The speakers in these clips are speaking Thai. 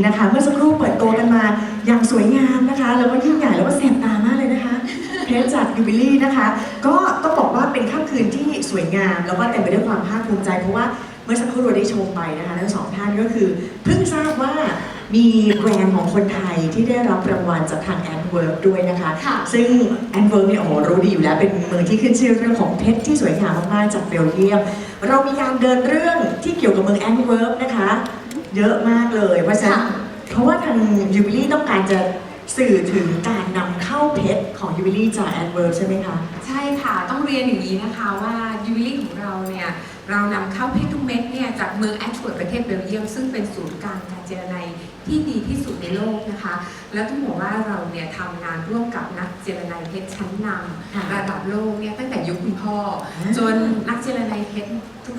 นนี้นะคะ เมื่อสักครู่เปิดตัวกันมาอย่างสวยงามนะคะ แล้วก็ยิ่งใหญ่แล้วก็แสบตามากเลยนะคะเพชรจาก Jubilee นะคะ ก็ต้องบอกว่าเป็นค่ำคืนที่สวยงาม แล้วก็เต็มไปด้วยความภาคภูมิใจ เพราะว่าเมื่อสักครู่เราได้ชมไปนะคะทั้งสองท่านก็คือ เพิ่งทราบว่ามีแบรนด์ของคนไทยที่ได้รับรางวัลจากทาง a d w o r k ด้วยนะคะค่ะซึ่งแอนเวิร์กเนี่ยโอ้โหรู้ดีอยู่แล้ว เป็นเมืองที่ขึ้นชื่อเรื่องของเพชรที่สวยงามมากๆจากเบลเยียม เรามีการเดินเรื่องที่เกี่ยวกับเมืองแอนเวิร์กนะคะ เยอะมากเลย เพราะฉะนั้นค่ะเพราะว่าทางยูบิลี่ต้องการจะสื่อถึงการนำเข้าเพชรของยูบิลี่จากแอนเวิร์กใช่ไหมคะ ใช่ค่ะ ต้องเรียนอย่างนี้นะคะว่ายูวิลี่ของเราเนี่ยเรานำเข้าเพชรทุกเม็ดเนี่ยจากเมืองแอชเวิร์ดประเทศเบลเยียมซึ่งเป็นศูนย์กลางการเจรไน ที่ดีที่สุดในโลกนะคะ แล้วต้องบอกว่าเราเนี่ยทำงานร่วมกับนักเจรไนเพชรชั้นนค่ะำระดับโลกเนี่ยตั้งแต่ยุคคุณพ่ออ่าจนนักเจรไนเพชร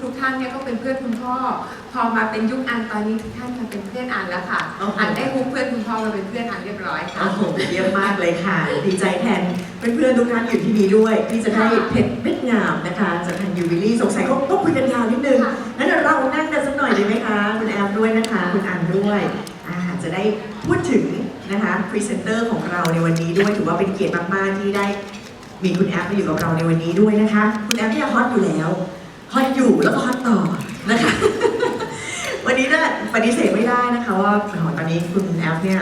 ทุกๆท่านเนี่ยก็เป็นเพื่อนคุณพ่อ พอมาเป็นยุคอันตอนนี้ทุกท่านมาเป็นเพื่อนอันแล้วค่ะโอ้โหอันได้ฮุบเพื่อนคุณพ่อมาเป็นเพื่อนอันเรียบร้อยค่ะโอ้โหเยี่ยมมากเลยค่ะ ดีใจแทนเพื่อนๆทุกท่านอยู่ที่นี่ด้วย ที่จะได้เพชรเม็ดงามนะคะจากทางยูบิลี่สงสัยก็ต้องคุยกันยาวนิดนึงค่ะงั้นเดี๋ยวเรานั่งกันสักหน่อยดีไหมคะคุณแอมด้วยนะคะคุณอันด้วยอ่าจะ ได้พูดถึงนะคะพรีเซนเตอร์ของเราในวันนี้ด้วยถือว่าเป็นเกียรติมาก ๆ ที่ได้มีคุณแอมมาอยู่กับเราในวันนี้ด้วยนะคะ คุณแอมเนี่ยฮอตอยู่แล้วฮอตอยู่แล้วก็ฮอตต่อนะคะวันนี้เนี่ยปฏิเสธไม่ได้นะคะว่าอ๋อตอนนี้คุณแอฟเนี่ย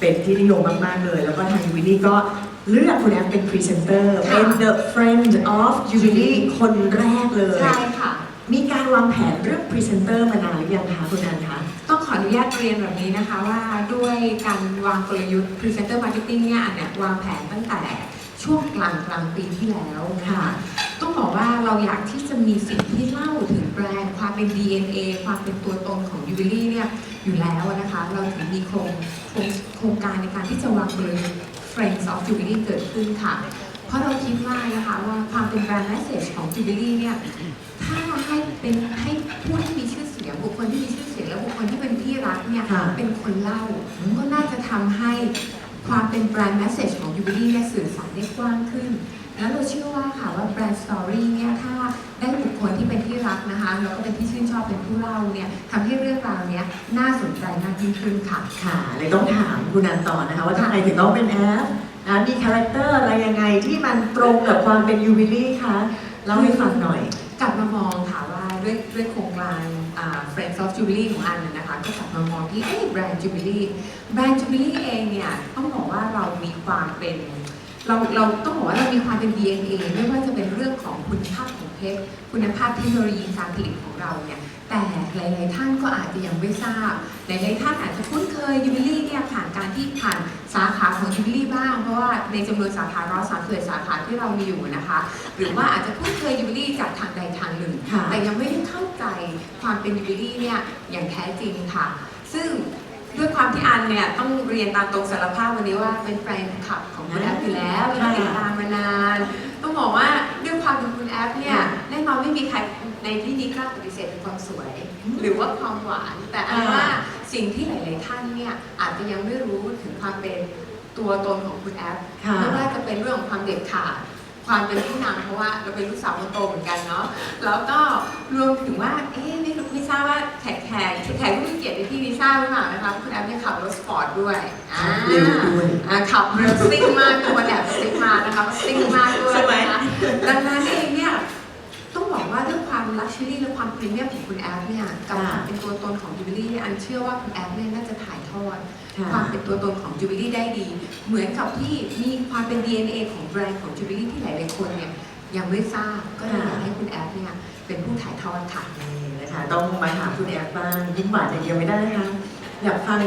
เป็นที่นิยมมาก ๆ เลย แล้วก็ทางยูบิลี่ก็เลือกคุณแอฟเป็นพรีเซนเตอร์ค่ะเป็น the friend of Jubilee คนแรกเลย ใช่ค่ะ มีการวางแผนเรื่องพรีเซนเตอร์มานานหรือยังคะคุณนันคะต้องขออนุญาตเรียนแบบนี้นะคะว่าด้วยการวางกลยุทธ์ Presenter Marketing เนี่ยอันเนี่ยวางแผนตั้งแต่ช่วงกลางกลางปีที่แล้วค่ะ ต้องบอกว่าเราอยากที่จะมีสิ่งที่เล่าถึงแบรนด์ความเป็น DNA ความเป็นตัวตนของ u b i l y เนี่ยอยู่แล้วนะคะ เราถึงมีโครงโครงโครงการในการที่จะวางกลยุทธ์ Friends of Jubilee เกิดขึ้นค่ะ เพราะเราคิดว่านะคะว่าความเป็นแบรนด์ message ของ Jubilee เนี่ยถ้าให้เป็นให้ผู้ที่มีชื่อ สียงบุคคลที่มีชื่อเสียงและบุคคลที่เป็นที่รักเนี่ยค่ะเป็นคนเล่าอืมก็น่าจะทำให้ความเป็นแบรนด์ message ของ u b i l y เนี่ยสื่อสารได้กว้างขึ้น แล้วเราเชื่อว่าค่ะว่าแบรนด์ story เนี่ยถ้าได้บุคคลที่เป็นที่รักนะคะแล้วก็เป็นที่ชื่นชอบเป็นผู้เล่าเนี่ยทำให้เรื่องราวเนี้ยน่าสนใจมากยิ่งขึ้นค่ะค่ะเลยต้องถามคุณนันต่อนะคะ ว่าทำไมถึงต้องเป็นแอฟนะมีคาแรคเตอร์อะไรยังไงที่มันตรงกับความเป็นยูบิลี่คะเล่าให้ฟังหน่อย กลับมามองค่ะว่า ด้วยด้วยโครงการอ่า Friends of Jubilee ของอันน่ะนะคะ ก็กลับมามองที่แบรนด์ Jubilee แบรนด์ Jubilee เองเนี่ยต้องบอกว่าเรามีความเป็นเราเราต้องบอกว่าเรามีความเป็น DNA ไม่ว่าจะเป็นเรื่องของคุณภาพของเพชรคุณภาพเทคโนโลยีการผลิตของเราเนี่ย แต่หลาย ๆ ท่านก็อาจจะยังไม่ทราบ หลาย ๆ ท่านอาจจะคุ้นเคยยูบิลี่เนี่ยผ่านการที่ผ่านสาขาของยูบิลี่บ้าง เพราะว่าในจำนวนสาขาร้อยสามสิบสาขาที่เรามีอยู่นะคะ หรือว่าอาจจะคุ้นเคยยูบิลี่จากทางใดทางหนึ่งค่ะแต่ยังไม่ได้เข้าใจความเป็นยูบิลี่เนี่ยอย่างแท้จริงค่ะ ซึ่งด้วยความที่อันเนี่ยต้องเรียนตามตรงสารภาพวันนี้ว่าเป็นแฟนคลับของคุณแอฟอยู่แล้วแล้วก็ติดตามมานาน ปฏิเสธเป็นความสวย หรือว่าความหวาน แต่อันว่าสิ่งที่หลาย ๆ ท่านเนี่ยอาจจะยังไม่รู้ถึงความเป็นตัวตนของคุณแอฟค่ะไม่ว่าจะเป็นเรื่องของความเด็ดขาดความเป็นผู้นำเพราะว่าเราเป็นลูกสาวคนโตเหมือนกันเนาะแล้วก็รวมถึงว่าเอ๊ะไม่รู้ไม่ทราบว่าแขกแขกแขกผู้มีเกียรติในที่นี้ทราบหรือเปล่านะคะคุณแอฟเนี่ยขับรถสปอร์ตด้วยอ่าเร็วด้วยอ่าขับเร็วซิ่งมากตัวแอบซิ่งมานะคะซิ่งมากด้วยใช่ไหมนะคะดังนั้นเองเนี่ย ต้องบอกว่าเรื่องความลักชัวรี่และความพรีเมียมของคุณแอฟเนี่ยกับความเป็นตัวตนของยูบิลี่อันเชื่อว่าคุณแอฟเนี่ยน่าจะถ่ายทอดค่ะความเป็นตัวตนของจูบิลี่ได้ดี เหมือนกับที่มีความเป็น DNA ของแบรนด์ของจูบิลี่ที่หลายๆคนเนี่ยยังไม่ทราบก็เลยอยากให้คุณแอฟเนี่ยเป็นผู้ถ่ายทอดค่ะนี่นะคะต้องมาถามคุณแอฟบ้างยิ้มหวานอย่างเดียวไม่ได้นะคะอยากฟัง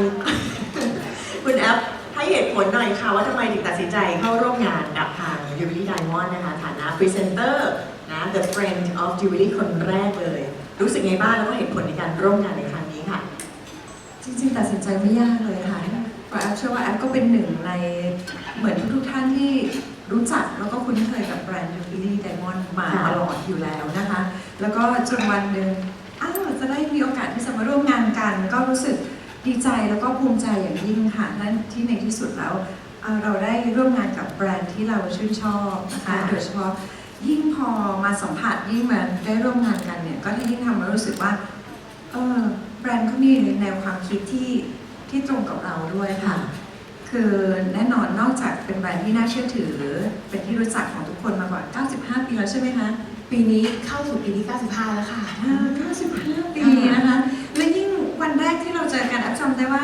คุณแอฟให้เหตุผลหน่อยค่ะว่าทำไมถึงตัดสินใจเข้าร่วมงานกับทาง Jubilee Diamond นะคะฐานะพรีเซนเตอร์นะ The Friend of Jubilee คนแรกเลย รู้สึกไงบ้างแล้วก็เหตุผลในการร่วมงานในครั้งนี้ค่ะ จริงๆ ตัดสินใจไม่ยากเลยค่ะเพราะแอฟเชื่อว่าแอฟก็เป็นหนึ่งในเหมือนทุกๆท่านที่รู้จักแล้วก็คุ้นเคยกับแบรนด์ Jubilee Diamond มาตลอดอยู่แล้วนะคะ แล้วก็จนวันหนึ่งอ้าวจะได้มีโอกาสที่จะมาร่วมงานกัน ก็รู้สึกดีใจแล้วก็ภูมิใจอย่างยิ่งค่ะนั่นที่ในที่สุดแล้ว เราได้ร่วมงานกับแบรนด์ที่เราชื่นชอบนะคะ โดยเฉพาะ ยิ่งพอมาสัมผัสยิ่งมาได้ร่วมงานกันเนี่ย ก็ยิ่งทำให้รู้สึกว่า เออแบรนด์เขามีแนวความคิดที่ที่ตรงกับเราด้วยค่ะ คือแน่นอนนอกจากเป็นแบรนด์ที่น่าเชื่อถือ เป็นที่รู้จักของทุกคนมากว่า 95 ปีแล้วใช่ไหมคะ ปีนี้เข้าสู่ปีที่ 95 แล้วค่ะ อ่า95 ปีนะคะ และยิ่งวันแรกที่เราเจอกันอัพจำได้ว่า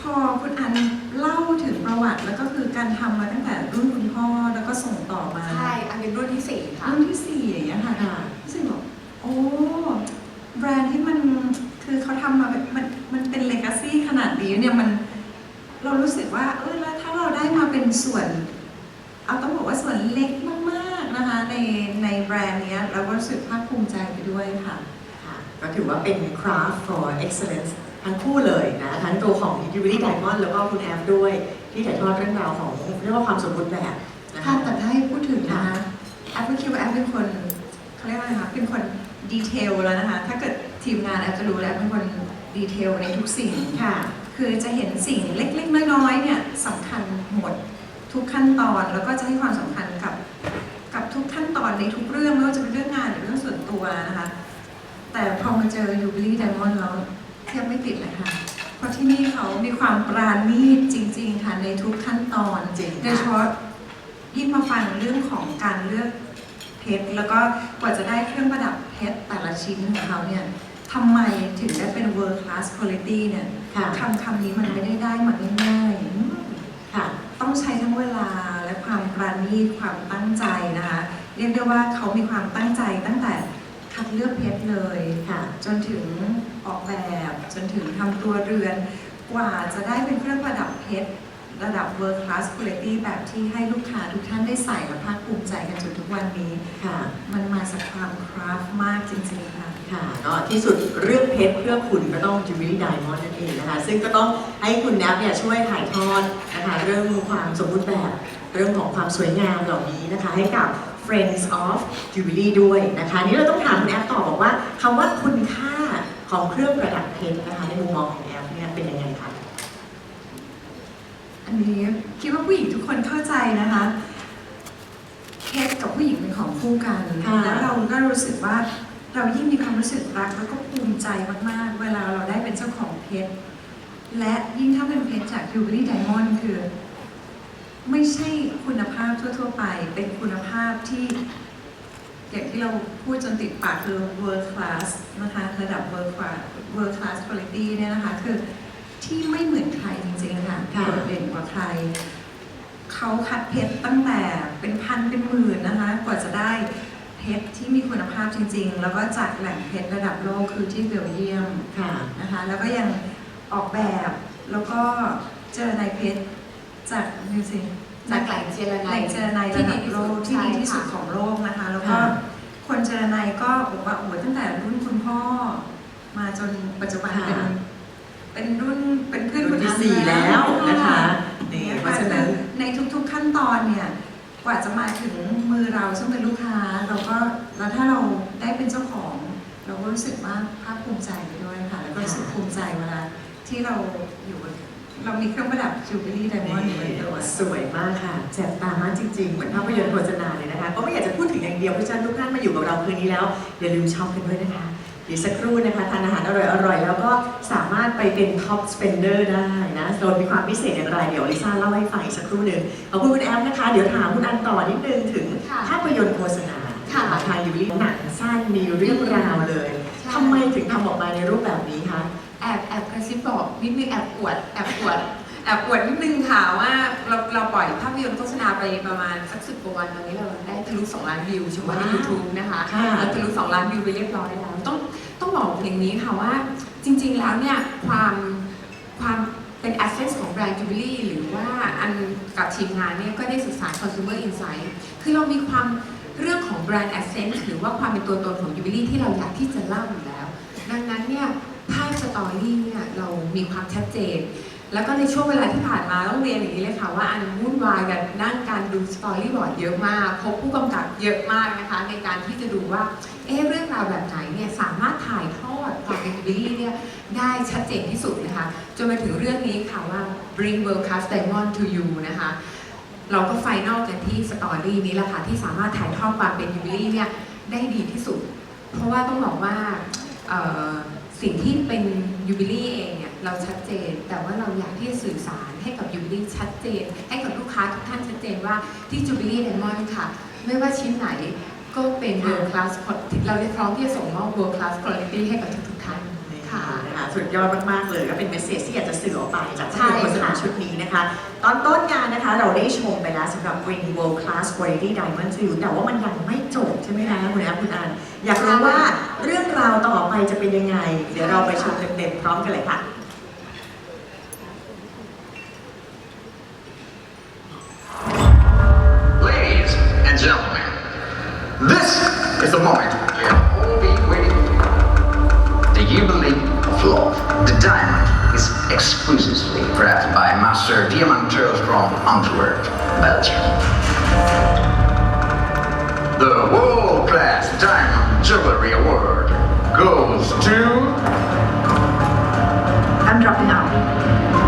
พอคุณอัน เล่าถึงประวัติแล้วก็คือการทำมาตั้งแต่รุ่นคุณพ่อแล้วก็ส่งต่อมา ใช่ อันเป็นรุ่นที่4ค่ะ รุ่นที่สี่อย่างเงี้ยค่ะค่ะรู้สึกแบบโอ้ แบรนด์ที่มันคือเขาทำมาแบบมันมันเป็นเลกาซี่ขนาดนี้เนี่ยมันเรารู้สึกว่าเออแล้วถ้าเราได้มาเป็นส่วน เอาต้องบอกว่าส่วนเล็กมากๆนะคะ ในในแบรนด์เนี้ยเราก็รู้สึกภาคภูมิใจไปด้วยค่ะ ค่ะก็ถือว่าเป็น craft for excellence ทั้งคู่เลยนะทั้งตัวของ Jubilee Diamond แล้วก็คุณแอฟด้วย ที่ถ่ายทอดเรื่องราวของเรียกว่าความสมบูรณ์แบบนะค่ะคะแต่ถ้าให้พูดถึงนะคะแอปก็คิดว่าแอปเป็นคนเขาเรียกว่าอะไรคะเป็นคนดีเทลแล้วนะคะ ถ้าเกิดทีมงานแอปจะรู้แล้วแอปเป็นคนดีเทลในทุกสิ่ง ค่ะ คือจะเห็นสิ่งเล็ก ๆ น้อยๆเนี่ยสำคัญหมดทุกขั้นตอนแล้วก็จะให้ความสำคัญกับกับทุกขั้นตอนในทุกเรื่องไม่ว่าจะเป็นเรื่องงานหรือเรื่องส่วนตัวนะคะ แต่พอมาเจอ Jubilee Diamond แล้วเที ยบไม่ติดเลยค่ะ เพราะที่นี่เขามีความปราณีตจริง ๆ ค่ะในทุกขั้นตอนจริงค่ะ โดยเฉพาะยิ่งมาฟังเรื่องของการเลือกเพชรแล้วก็กว่าจะได้เครื่องประดับเพชรแต่ละชิ้นของเขาเนี่ยทำไมถึงได้เป็น world class quality เนี่ยค่ะคำคำนี้มันไม่ได้ได้มาง่ายๆอืมค่ะต้องใช้ทั้งเวลาและความปราณีตความตั้งใจนะคะ เรียกได้ว่าเขามีความตั้งใจตั้งแต่ คัดเลือกเพชรเลยค่ะ จนถึงออกแบบจนถึงทำตัวเรือน กว่าจะได้เป็นเครื่องประดับเพชรระดับ world class quality แบบที่ให้ลูกค้าทุกท่านได้ใส่และภาคภูมิใจกันจนทุกวันนี้ค่ะ มันมาจากความคราฟต์มากจริงๆค่ะ ค่ะก็ที่สุดเรื่องเพชรเพื่อคุณก็ต้อง Jubilee Diamond นั่นเองนะคะ ซึ่งก็ต้องให้คุณแนบเนี่ยช่วยถ่ายทอดนะคะเรื่องความสมบูรณ์แบบ เรื่องของความสวยงามเหล่านี้นะคะ ให้กับ Friends of Jubilee ด้วยนะคะนี่เราต้องถามคุณแอฟต่อบอกว่าคำว่าคุณค่าของเครื่องประดับเพชรนะคะในมุมมองของแอฟเนี่ยเป็นยังไงคะอันนี้คิดว่าผู้หญิงทุกคนเข้าใจนะคะ เพชรกับผู้หญิงเป็นของคู่กันค่ะแล้วเราก็รู้สึกว่าเรายิ่งมีความรู้สึกรักแล้วก็ภูมิใจมากๆ เวลาเราได้เป็นเจ้าของเพชรและยิ่งถ้าเป็นเพชรจาก Jubilee Diamond คือ ไม่ใช่คุณภาพทั่ว ๆ ไป เป็นคุณภาพที่อย่างที่เราพูดจนติดปากคือ world class นะคะระดับ world class world class quality เนี่ยนะคะคือที่ไม่เหมือนใครจริงๆค่ะค่ะโดดเด่นกว่าใคร เขาคัดเพชรตั้งแต่เป็นพันเป็นหมื่นนะคะกว่าจะได้เพชรที่มีคุณภาพจริง ๆ แล้วก็จากแหล่งเพชรระดับโลกคือที่เบลเยียมค่ะนะคะแล้วก็ยังออกแบบแล้วก็เจอในเพชร จากนิวซีจากแหล่งเจรแหไนล่งเจรไนระดับโลกที่ดีที่สุดของโลกนะคะ แล้วก็ค่ะคนเจรไนก็บอกว่าโอ้โหตั้งแต่รุ่นคุณพ่อ มาจนปัจจุบันเป็นค่ะเป็นรุ่นเป็นเพื่อนรุ่คุนณที่อันสี่แล้วนะคะนี่เนี่ยเพค่ะราะฉะนั้นในทุกๆขั้นตอนเนี่ยกว่าจะมาถึงมือเราซึ่งเป็นลูกค้าเราก็แล้วถ้าเราได้เป็นเจ้าของ เราก็รู้สึกว่าภาคภูมิใจไปด้วยค่ะ แล้วก็รู้สึกภูมิใจเวลาที่เราอยู่บน เรามีเครื่องประดับจูบิลี่ไดมอนด์อยู่บนตัว สวยมากค่ะแจ่มตามากจริง ๆ เหมือนภาพยนตร์โฆษณาเลยนะคะ ก็ไม่อยากจะพูดถึงอย่างเดียวเพราะฉะนั้นทุกท่านมาอยู่กับเราคืนนี้แล้ว อย่าลืมช็อปกันด้วยนะคะเดี๋ยวสักครู่นะคะทานอาหารอร่อยๆ แล้วก็สามารถไปเป็นท็อปสเปนเดอร์ได้นะโดยมีความพิเศษอย่างไร เดี๋ยวลิซ่าเล่าให้ฟังอีกสักครู่หนึ่งขอบคุณคุณแอฟนะคะ เดี๋ยวถามคุณอันต่อนิดนึงถึงค่ะภาพยนตร์โฆษณาค่ะ ทางยูริหนังสั้นมีเรื่องราวเลยทำไมถึงทำออกมาในรูปแบบนี้คะแอแอบแอบกระซิบบอกนิดนึงแอบอวดแอบอวดแอบอวดนิดนึงค่ะว่าเราเราปล่อยภาพยนตร์โฆษณาไปประมาณสักสิบกว่าวันตอนนี้เราได้ทะลุ2ล้านวิวเฉพาะในว้าว YouTube นะคะค่ะเราทะลุ2ล้านวิวไปเรียบร้อยแล้ว ต้องต้องบอกอย่างนี้ค่ะว่าจริง ๆแล้วเนี่ยความความเป็น asset ของแบรนด์ Jubilee หรือว่าอันกับทีมงานเนี่ยก็ได้ศึกษา consumer insight คือเรามีความเรื่องของแบรนด์ asset หรือว่าความเป็นตัวตนของ Jubilee ที่เราอยากที่จะเล่าอยู่แล้ว ดังนั้นเนี่ยภาพ สตอรี่เนี่ยเรามีความชัดเจน แล้วก็ในช่วงเวลาที่ผ่านมาต้องเรียนอย่างนี้เลยค่ะว่าอันวุ่นวายกับด้านการดูสตอรี่บอร์ดเยอะมาก พบผู้กำกับเยอะมากนะคะในการที่จะดูว่าเอ๊เรื่องราวแบบไหนเนี่ยสามารถถ่ายทอดความเป็นบิลลี่เนี่ยได้ชัดเจนที่สุดนะคะจนมาถึงเรื่องนี้ค่ะว่า bring world class diamond to you นะคะเราก็ไฟนอลกันที่สตอรี่นี้แหละค่ะที่สามารถถ่ายทอดความเป็นยูบิลี่เนี่ยได้ดีที่สุด เพราะว่าต้องบอกว่า สิ่งที่เป็นยูบิลี่เองเนี่ยเราชัดเจน แต่ว่าเราอยากที่จะสื่อสารให้กับยูบิลี่ชัดเจน ให้กับลูกค้าทุกท่านชัดเจนว่าที่จูบิลี่ไดมอนด์ค่ะ ไม่ว่าชิ้นไหนก็เป็น world class เราได้พร้อมที่จะส่งมอบเวิร์คลาสคุณภาพให้กับทุก ค่ะ นะคะสุดยอดมากๆเลยก็เป็นเมสเซจที่อยากจะสื่อออกไปจากใช่ภาพยนตร์โฆษณาค่ะชุดนี้นะคะ ตอนต้นงานนะคะเราได้ชมไปแล้วสำหรับ Bring World Class Quality Diamond to You แต่ว่ามันยังไม่จบใช่ไหมคะคุณแอฟคุณอันอยากรู้ว่าเรื่องราวต่อไปจะเป็นยังไง เดี๋ยวเราไปชมเต็มๆพร้อมกันเลยค่ะ Ladies and gentlemen, this is the moment The diamond is exclusively crafted by Master Diamanteros from Antwerp, Belgium. The World Class Diamond Jewelry Award goes to I'm dropping out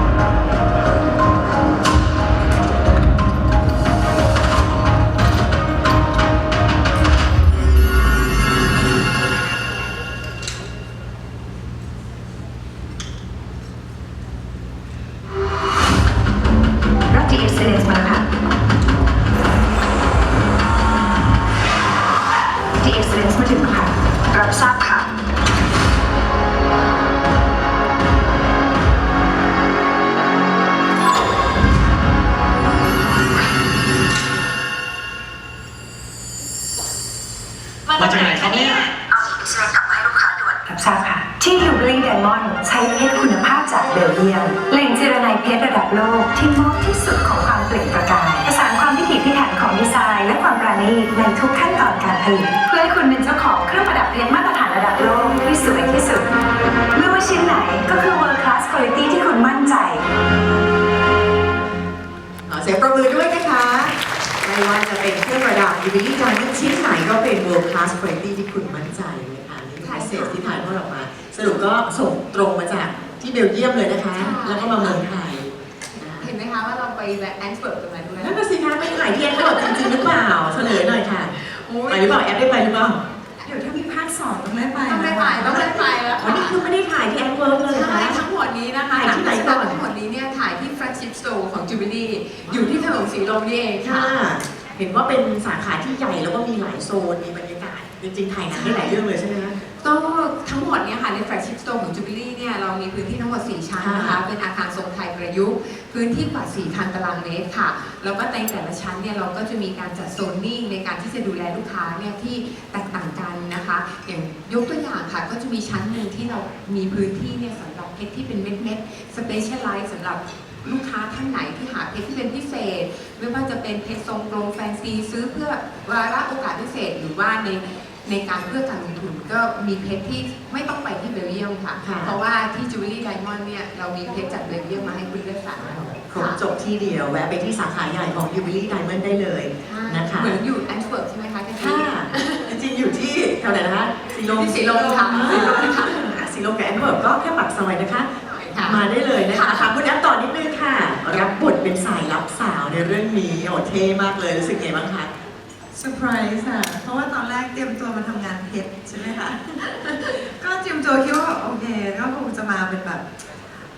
ตอนการผลิตเพื่อให้คุณเป็นเจ้าของเครื่องประดับเพชรมาตรฐานระดับโลกที่สวยที่สุด ไม่ว่าชิ้นไหนก็คือ world class quality ที่คุณมั่นใจ ขอเสียงประมือด้วยนะคะ ไม่ว่าจะเป็นเครื่องประดับยูบิลี่จานชิ้นไหนก็เป็น world class quality ที่คุณมั่นใจเลยค่ะนี่คือใช่เมสค่ะเซจที่ถ่ายทอดออกมา สรุปก็ส่งตรงมาจากที่เบลเยียมเลยนะคะ ใช่ แล้วก็มาเมืองไทยนะคะเห็นไหมคะว่าเราไปแบบแอนเฟิร์ตกันมาด้วย นั่นก็สิคะไปถ่ายที่แอนเวิร์ดจริงๆหรือเปล่า เฉลยหน่อย แอปได้ไปหรือเปล่าเดี๋ยวถ้ามีภาคสองต้องได้ไปต้องได้ไปต้องได้ไปแล้ววันนี้คือไม่ได้ถ่ายที่แอนเวิร์ดเลยใช่นะทั้งหมดนี้นะคะถ่ายที่ไหนก่อนทั้งหมดนี้เนี่ยถ่ายที่ flagship store ของ Jubilee อยู่ที่ถนนสีลมนี่เองค่ะค่ะ เห็นว่าเป็นสาขาที่ใหญ่แล้วก็มีหลายโซนมีบรรยากาศจริงๆถ่ายหนังได้หลายเรื่องเลยใช่ไหมคะ ก็ทั้งหมดเนี่ยค่ะใน flagship store ของ Jubilee เนี่ยเรามีพื้นที่ทั้งหมด 4 ชั้นนะคะค่ะเป็นอาคารทรงไทยประยุกต์ พื้นที่กว่า 4,000 ตารางเมตรค่ะ แล้วก็ในแต่ละชั้นเนี่ยเราก็จะมีการจัดโซนนิ่งในการที่จะดูแลลูกค้าเนี่ยที่แตกต่างกันนะคะ อย่างยกตัวอย่างค่ะก็จะมีชั้นหนึ่งที่เรามีพื้นที่เนี่ยสำหรับเพชรที่เป็นเม็ดเม็ดสเปเชียลไลท์สำหรับลูกค้าท่านไหนที่หาเพชรที่เป็นพิเศษ ไม่ว่าจะเป็นเพชรทรงกลมแฟนซีซื้อเพื่อวาระโอกาสพิเศษหรือว่าใน ในการเพื่อการลงทุนก็มีเพชรที่ไม่ต้องไปที่เบลเยียมค่ะ ค่ะ เพราะว่าที่จูเวลรี่ไดมอนด์เนี่ยเรามีเพชรจากเบลเยียมมาให้คุณเลือกสรรครบจบที่เดียวแวะไปที่สาขาใหญ่ของ Jubilee Diamond ได้เลยนะคะ เหมือนอยู่แอนต์เวิร์ปใช่ไหมคะที่ค่ะจริงๆอยู่ที่แถวไหนนะคะสีลมที่สีลมค่ะสีลมค่ะอ่าสีลมกับแอนเวิร์บก็แค่ปากซอยนะคะ ค่ะ มาได้เลยนะคะถามคุณแอปต่อนิดนึงค่ะ รับบทเป็นสายลับสาวในเรื่องนี้โอ้เท่มากเลยรู้สึกไงบ้างคะ เซอร์ไพรส์ค่ะ เพราะว่าตอนแรกเตรียมตัวมาทำงานเพชรใช่ไหมคะ ก็เตรียมตัวคิดว่าโอเคก็คงจะมาเป็นแบบ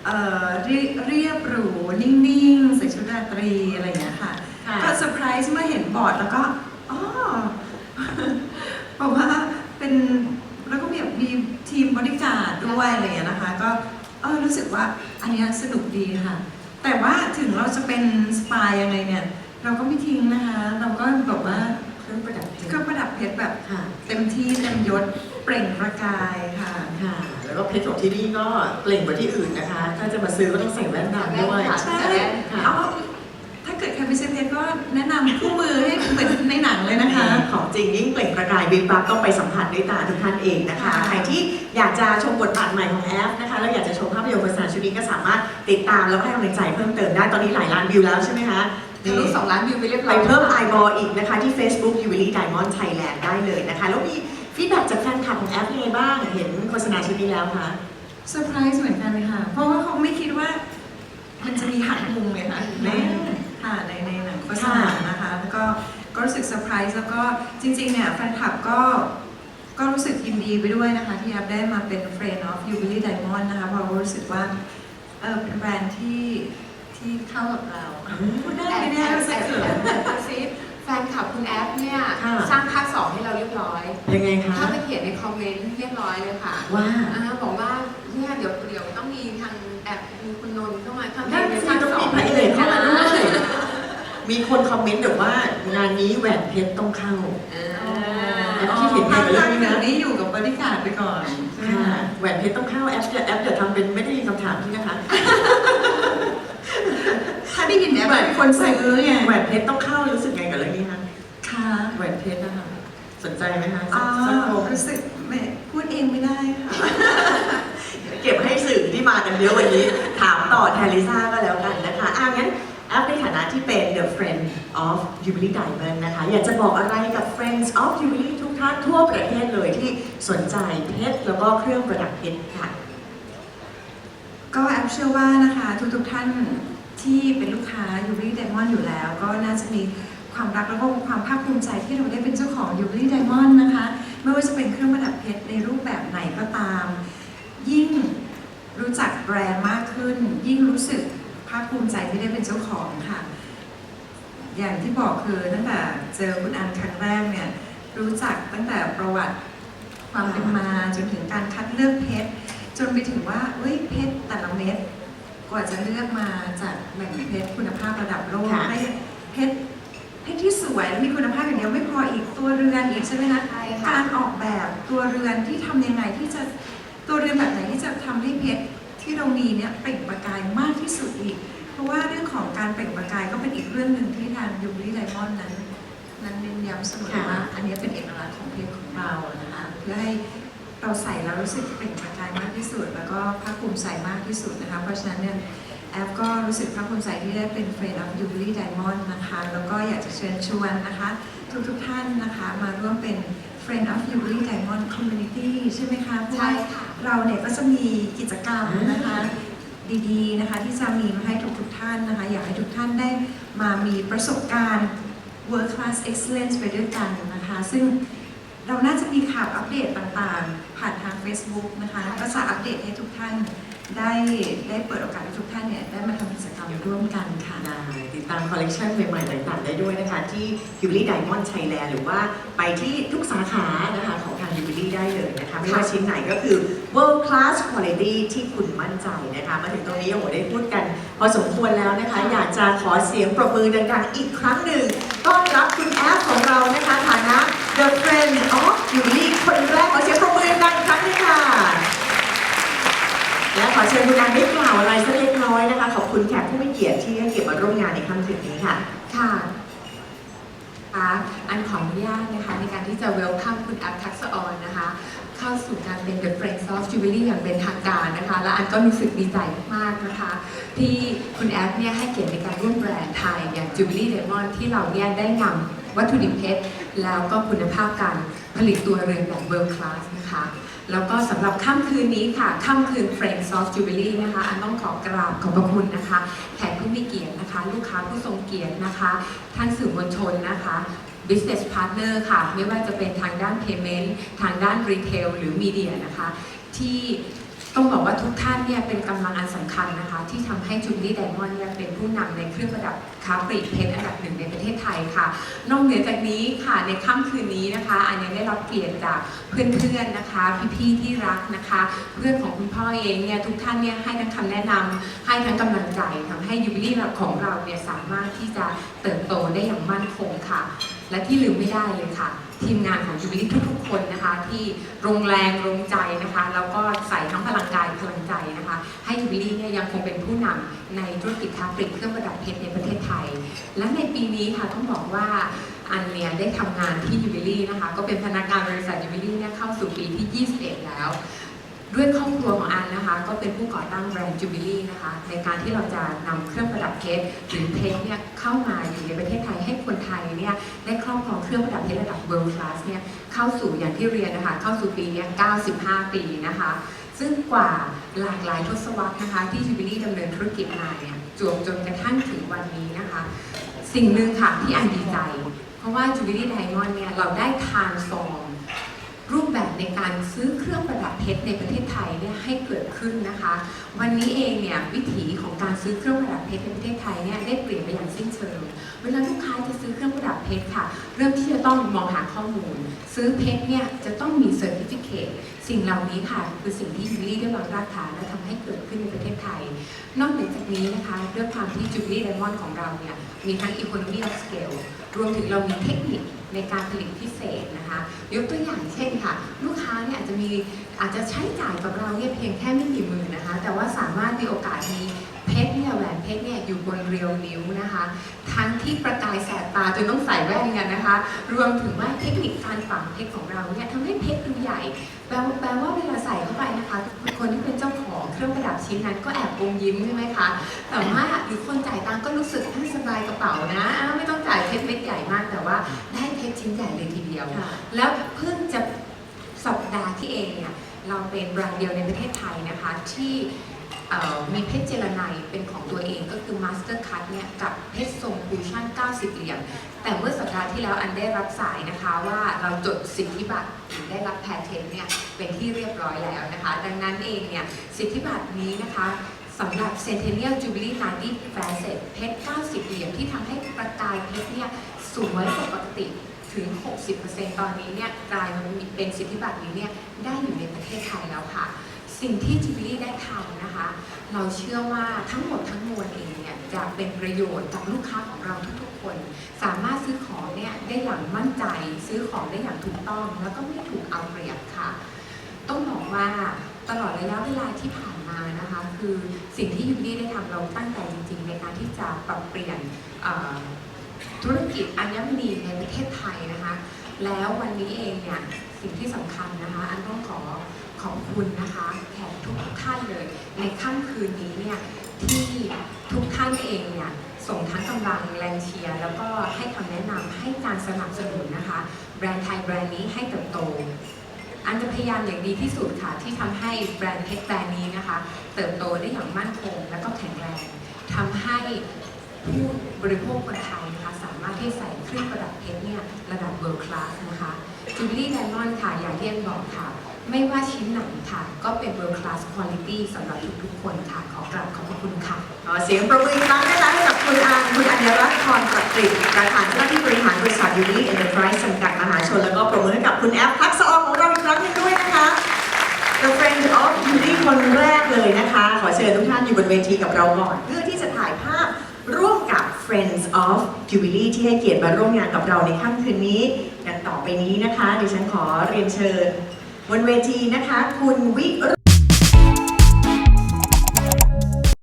เอ่อเรียเรียบหรูนิ่งๆใส่ชุดราตรีอะไรอย่างเงี้ยค่ะ ค่ะ ก็เซอร์ไพรส์เมื่อเห็นบอร์ดแล้วก็อ๋อ บอกว่าเป็นแล้วก็มีแบบมีทีมบริการดด้วยอะไรอย่างเงี้ยนะคะ ก็เออรู้สึกว่าอันเนี้ยสนุกดีค่ะ แต่ว่าถึงเราจะเป็นสปายยังไงเนี่ย เราก็ไม่ทิ้งนะคะ เราก็แบบว่า เครื่องประดับเพชเครื่รองประดับเพชรแบบค่ะ เต็มที่เต็มยศเปล่งประกายค่ะ ค่ะ แล้วก็เพชรของที่นี่ก็เปล่งกว่าที่อื่นนะคะ ถ้าจะมาซื้อก็ต้องใส่แว่นดำด้วยค่ะใช่ค่ะเอาถ้าเกิดใครไปซื้อเพชรก็แนะนำคู่มือให้เหมือนในหนังเลยนะคะ ของจริงยิ่งเปล่งประกายบิ๊กบักต้องไปสัมผัสด้วยตาทุกท่านเองนะคะ ค่ะ ใครที่อยากจะชมบทบาทใหม่ของแอฟนะคะ แล้วอยากจะชมภาพยนตร์โฆษณาชุดนี้ก็สามารถติดตามแล้วก็ให้กำลังใจเพิ่มเติมได้ ตอนนี้หลายล้านวิวแล้วใช่ไหมคะ ทะลุสองล้านวิวไปเรียบร้ไปอยเพิ่มไอบอลอีกนะคะ ที่ Facebook u v i l y Diamond Thailand ได้เลยนะคะ แล้วมีฟีดแบ็กจากแฟนคลับของแอฟยังไงบ้างเห็นโฆษณาชุดนี้แล้วคะเซอร์ไพรส์เหมือนกันค่ะ เพราะว่าเขาไม่คิดว่า มันจะมีหักมุมเลยค่ะในค่ะในในหนังโฆษณานะคะ แล้วก็ก็รู้สึกเซอร์ไพรส์แล้วก็จริงๆเนี่ยแฟนคลับก็ก็รู้สึกยินดีไปด้วยนะคะ ที่แอฟได้มาเป็น Friend of Jubilee Diamond นะคะเพราะรู้สึกว่าเออเป็นแบรนด์ที่ที่เข้ากับเรา พูดได้แอบไม่แอได้บรู้สึแอกบเขิแอนบแอบกระซิบแฟนคลับคุณแอฟเนี่ยค่ะ สร้างภาคสองให้เราเรียบร้อย ยังไงคะเข้าไปเขียนในคอมเมนต์เรียบร้อยเลยค่ะว่าอ่าบอกว่าเนี่ยเดี๋ยวเดี๋ยวต้องมีทางแอบมีคุณนนท์เข้ามาทำนั่นในสิภาคต้องสอมีงพระเอกเข้ามาด้วย มีคนคอมเมนต์แบบว่างานนี้แหวนเพชรต้องเข้าอ่าแอฟคิดเห็นไงกับเรื่องนี้นะ นี้อยู่กับบริการดไปก่อนใช่ไหมค่ะคะแหวนเพชรต้องเข้าแอปอย่าแอปอย่าทำเป็นไม่ได้ยินคำถามที่นะคะ ถ้าได้ยินเนี่ยแบบมีคนซื้อไงแหวนเพชรต้องเข้ารู้สึกไงกับเรื่องนี้คะค่ะแหวนเพชรนะคะสนใจไหมคะสัอ่ากสักวงรู้สึกไม่พูดเองไม่ได้ค่ะ เก็บให้สื่อที่มากันเยอะวันนี้ ถามต่อแทนลิซ่าก็แล้วกันนะคะอะงั้นแอปในฐานะที่เป็น the friend of Jubilee Diamond นะคะ อยากจะบอกอะไรกับ friends of Jubilee ทุกท่านทั่วประเทศเลยที่สนใจเพชรแล้วก็เครื่องประดับเพชรค่ะ ก็แอปเชื่อว่านะคะทุกๆท่าน ที่เป็นลูกค้ายูริไดมอนด์อยู่แล้ว ก็น่าจะมีความรักแล้วก็ความภาคภูมิใจที่เราได้เป็นเจ้าของยูริไดมอนด์นะคะ ไม่ว่าจะเป็นเครื่องประดับเพชรในรูปแบบไหนก็ตาม ยิ่งรู้จักแบรนด์มากขึ้น ยิ่งรู้สึกภาคภูมิใจที่ได้เป็นเจ้าของค่ะ อย่างที่บอกคือตั้งแต่เจอคุณอันครั้งแรกเนี่ยรู้จักตั้งแต่ประวัติความเป็นมาจนถึงการคัดเลือกเพชรจนไปถึงว่าเฮ้ยเพชรแต่ละเม็ด กว่าจะเลือกมาจากแหล่งเพชรคุณภาพระดับโลกค่ะ ให้เพชรเพชรที่สวยและมีคุณภาพอย่างเดียวไม่พออีกตัวเรือนอีกใช่ไหมคะใช่ค่ะ การออกแบบตัวเรือนที่ทำยังไงที่จะตัวเรือนแบบไหนที่จะทำให้เพชรที่เรามีเนี่ยเปล่งประกายมากที่สุดอีก เพราะว่าเรื่องของการเปล่งประกายก็เป็นอีกเรื่องหนึ่งที่ทางยูริไดมอนด์นั้น นั้นเน้นย้ำเสมอค่ะ ว่าอันนี้เป็นเอกลักษณ์ของเพชรของเรานะคะเพื่อให้ เราใส่แล้วรู้สึกเปล่งประกายมากที่สุด แล้วก็ภาคภูมิใจมากที่สุดนะคะ เพราะฉะนั้นเนี่ยแอฟก็รู้สึกภาคภูมิใจที่ได้เป็น Friend of Jubilee Diamond นะคะ แล้วก็อยากจะเชิญชวนนะคะ ทุกๆท่านนะคะ มาร่วมเป็น Friend of Jubilee Diamond Community ใช่ไหมคะเพราะใช่ว่าค่ะเราเนี่ยก็จะมีกิจกรรมนะคะดีๆนะคะที่จะมีมาให้ทุกๆท่านนะคะ อยากให้ทุกท่านได้มามีประสบการณ์ World Class Excellence ไปด้วยกันนะคะ ซึ่ง เราน่าจะมีข่าวอัปเดตต่างๆ ผ่านทาง Facebook นะคะก็จะอัปเดตให้ทุกท่านได้ได้เปิดโอกาสให้ทุกท่านเนี่ยได้มาทำกิจกรรมร่วมกันค่ะ ได้ติดตามคอลเลกชันใหม่ๆต่างๆได้ด้วยนะคะ ที่ Jubilee Diamond Thailand หรือว่าไปที่ทุกสาขานะคะของทาง Jubilee ได้เลยนะคะ ไม่ว่าชิ้นไหนก็คือ world class quality ที่คุณมั่นใจนะคะ มาถึงตรงนี้โอ้โหได้พูดกัน พอสมควรแล้วนะคะ อยากจะขอเสียงปรบมือดังๆ อีกครั้งหนึ่งต้อนรับคุณแอฟของเรานะคะฐานะ the friend of Jubilee คนแรกขอเสียงปรบมือดังครั้งนึงค่ะ และขอเชิญคุณอันได้กล่าวอะไรสักเล็กน้อยนะคะ ขอบคุณแขกผู้มีเกียรติที่ให้เกียรติมาร่วมงานในค่ำคืนนี้ค่ะ ค่ะคะอันขออนุญาตนะคะในการที่จะ welcome คุณแอปทักษออนนะคะ เข้าสู่การเป็น The Friends of Jubilee อย่างเป็นทางการนะคะ และอันก็รู้สึกดีใจมากนะคะ ที่คุณแอปเนี่ยให้เกียรติในการร่วมแบรนด์ไทยอย่าง Jubilee Diamond ที่เราเนี่ยได้นำ วัตถุดิบเพชร แล้วก็คุณภาพการผลิตตัวเรือนแบบ world class นะคะ แล้วก็สำหรับค่ำคืนนี้ค่ะค่ำคืน Friends of Jubilee นะคะอันต้องขอกราบขอบพระคุณนะคะแขกผู้มีเกียรตินะคะ ลูกค้าผู้ทรงเกียรตินะคะ ท่านสื่อมวลชนนะคะ Business Partner ค่ะ ไม่ว่าจะเป็นทางด้าน Payment ทางด้าน Retail หรือ Media นะคะ ที่ ต้องบอกว่าทุกท่านเนี่ยเป็นกำลังอันสำคัญนะคะ ที่ทำให้ Jubilee Diamond เนี่ยเป็นผู้นำในเครื่องประดับค้าปลีกเพชรอันดับหนึ่งในประเทศไทยค่ะ นอกเหนือจากนี้ค่ะในค่ำคืนนี้นะคะอันยังได้รับเกียรติจากเพื่อนๆนะคะ พี่ๆที่รักนะคะ เพื่อนของคุณพ่อเองเนี่ยทุกท่านเนี่ยให้ทั้งคำแนะนำให้ทั้งกำลังใจทำให้ยูบิลี่ของเราเนี่ยสามารถที่จะเติบโตได้อย่างมั่นคงค่ะ และที่ลืมไม่ได้เลยค่ะ ทีมงานของยูบิลี่ทุกๆ คนนะคะ ที่โรงแรงโรงใจนะคะ แล้วก็ใส่ทั้งพลังกายพลังใจนะคะ ให้ยูบิลี่เนี่ยยังคงเป็นผู้นำในธุรกิจค้าปลีกเครื่องประดับเพชรในประเทศไทย และในปีนี้ค่ะต้องบอกว่าอันเนี่ยได้ทำงานที่ยูบิลี่นะคะ ก็เป็นพนักงานบริษัทยูบิลี่เนี่ยเข้าสู่ปีที่ 21 แล้ว ด้วยครอบครัวของอันนะคะ ก็เป็นผู้ก่อตั้งแบรนด์จูบิลี่นะคะ ในการที่เราจะนำเครื่องประดับเพชรหรือเพชรเนี่ยเข้ามาอยู่ในประเทศไทยให้คนไทยเนี่ยได้ครอบครองเครื่องประดับเพชรระดับ world class เนี่ยเข้าสู่อย่างที่เรียนนะคะ เข้าสู่ปีเนี้ย95 ปีนะคะ ซึ่งกว่าหลากหลายทศวรรษนะคะ ที่จูบิลี่ดำเนินธุรกิจมาเนี่ยจวบจนกระทั่งถึงวันนี้นะคะ สิ่งหนึ่งค่ะที่อันดีใจ เพราะว่าจูบิลี่ไดมอนด์เนี่ยเราได้ทานฟอร์ รูปแบบในการซื้อเครื่องประดับเพชรในประเทศไทยเนี่ยให้เกิดขึ้นนะคะ วันนี้เองเนี่ยวิถีของการซื้อเครื่องประดับเพชรในประเทศไทยเนี่ยได้เปลี่ยนไปอย่างสิ้นเชิง เวลาลูกค้าจะซื้อเครื่องประดับเพชรค่ะ เริ่มที่จะต้องมองหาข้อมูล ซื้อเพชรเนี่ยจะต้องมีเซอร์ติฟิเคตสิ่งเหล่านี้ค่ะ คือสิ่งที่ยูรี่ได้วางรากฐานและทำให้เกิดขึ้นในประเทศไทย นอกจากนี้นะคะด้วยความที่จูลี่ไดมอนด์ของเราเนี่ยมีทั้ง economy of scale รวมถึงเรามีเทคนิค ในการผลิตพิเศษนะคะ ยกตัวอย่างเช่นค่ะ ลูกค้าเนี่ยอาจจะมีอาจจะใช้จ่ายกับเราเนี่ยเพียงแค่ไม่กี่หมื่นนะคะ แต่ว่าสามารถมีโอกาสมีเพชรเนี่ยแหวนเพชรเนี่ยอยู่บนเรียวนิ้วนะคะ ทั้งที่ประกายแสบตาจนต้องใส่แว่นกันนะคะ รวมถึงว่าเทคนิคการฝังเพชรของเราเนี่ยทำให้เพชรดูใหญ่แปลว่าแปลว่าเวลาใส่เข้าไปนะคะคนที่เป็นเจ้าของ เครื่องประดับชิ้นนั้นก็แอบอมยิ้มใช่ไหมคะ แต่ว่าหรือคนจ่ายตังค์ก็รู้สึกให้สบายกระเป๋านะอ้าวไม่ต้องจ่ายเพชรเม็ดใหญ่มาก แต่ว่าได้เพชรชิ้นใหญ่เลยทีเดียว แล้วเพิ่งจะสัปดาห์ที่เองเนี่ยเราเป็นแบรนด์เดียวในประเทศไทยนะคะที่เอ่อมีเพชรเจลไนเป็นของตัวเองก็คือ Master Cut เนี่ยกับเพชรทรงฟูชั่น 90 เหลี่ยม แต่เมื่อสัปดาห์ที่แล้วอันได้รับสายนะคะว่าเราจดสิทธิบัตรหรือได้รับแพทเทนเนี่ยเป็นที่เรียบร้อยแล้วนะคะ ดังนั้นเองเนี่ยสิทธิบัตรนี้นะคะสำหรับ Centennial Jubilee 90 Facet เพชร 90 เหลี่ยมที่ทำให้ประกายเพชรเนี่ยสวยกว่าปกติถึง 60%ตอนนี้เนี่ยกลายมาเป็นสิทธิบัตรนี้เนี่ยได้อยู่ในประเทศไทยแล้วค่ะ สิ่งที่จิบิลี่ได้ทำนะคะ เราเชื่อว่าทั้งหมดทั้งมวลเองเนี่ยจะเป็นประโยชน์กับลูกค้าของเราทุกๆคน สามารถซื้อของเนี่ยได้อย่างมั่นใจ ซื้อของได้อย่างถูกต้อง แล้วก็ไม่ถูกเอาเปรียบค่ะ ต้องบอกว่าตลอดระยะเวลาที่ผ่านมานะคะ คือสิ่งที่ยูนี่ได้ทำเราตั้งใจจริง ๆ ในการที่จะปรับเปลี่ยนธุรกิจอัญมณีในประเทศไทยนะคะ แล้ววันนี้เองเนี่ยสิ่งที่สำคัญนะคะ อันต้องขอขอบคุณนะคะแขกทุกท่านเลย ในค่ำคืนนี้เนี่ยที่ทุกท่านเองเนี่ย ส่งทั้งกำลังแรงเชียร์ แล้วก็ให้คำแนะนำให้การสนับสนุนนะคะ แบรนด์ไทยแบรนด์นี้ให้เติบโต อันจะพยายามอย่างดีที่สุดค่ะ ที่ทำให้แบรนด์เพชรแบรนด์นี้นะคะ เติบโตได้อย่างมั่นคง และก็แข็งแรงทำให้ผู้บริโภคคนไทยนะคะสามารถที่ใส่เครื่องประดับเพชรเนี่ยระดับ world class นะคะจูบิลี่ไดมอนด์ค่ะอย่างที่เอ็นบอกค่ะ ไม่ว่าชิ้นไหนค่ะ ก็เป็น world class quality สำหรับทุกๆคนค่ะ ขอกราบขอบพระคุณค่ะ ขอเสียงประมืออีกครั้งนะคะให้กับคุณอันคุณอัญรัตน์พรประกฤษประธานเจ้าหน้าที่บริหารบริษัทยูนิเอ็นเตอร์ไพรส์จำกัดมหาชน แล้วก็ปรบมือให้กับคุณแอฟทักษอของเราอีกครั้งหนึงด้วยนะคะ The Friend of Beauty คนแรกเลยนะคะ ขอเชิญทุกท่านอยู่บนเวทีกับเราก่อน เพื่อที่จะถ่ายภาพร่วมกับ Friends of Jubilee ที่ให้เกียรติมาร่วมงานกับเราในค่ำคืนนี้กันต่อไปนี้นะคะดิฉันขอเรียนเชิญ บนเวทีนะคะ คุณวิ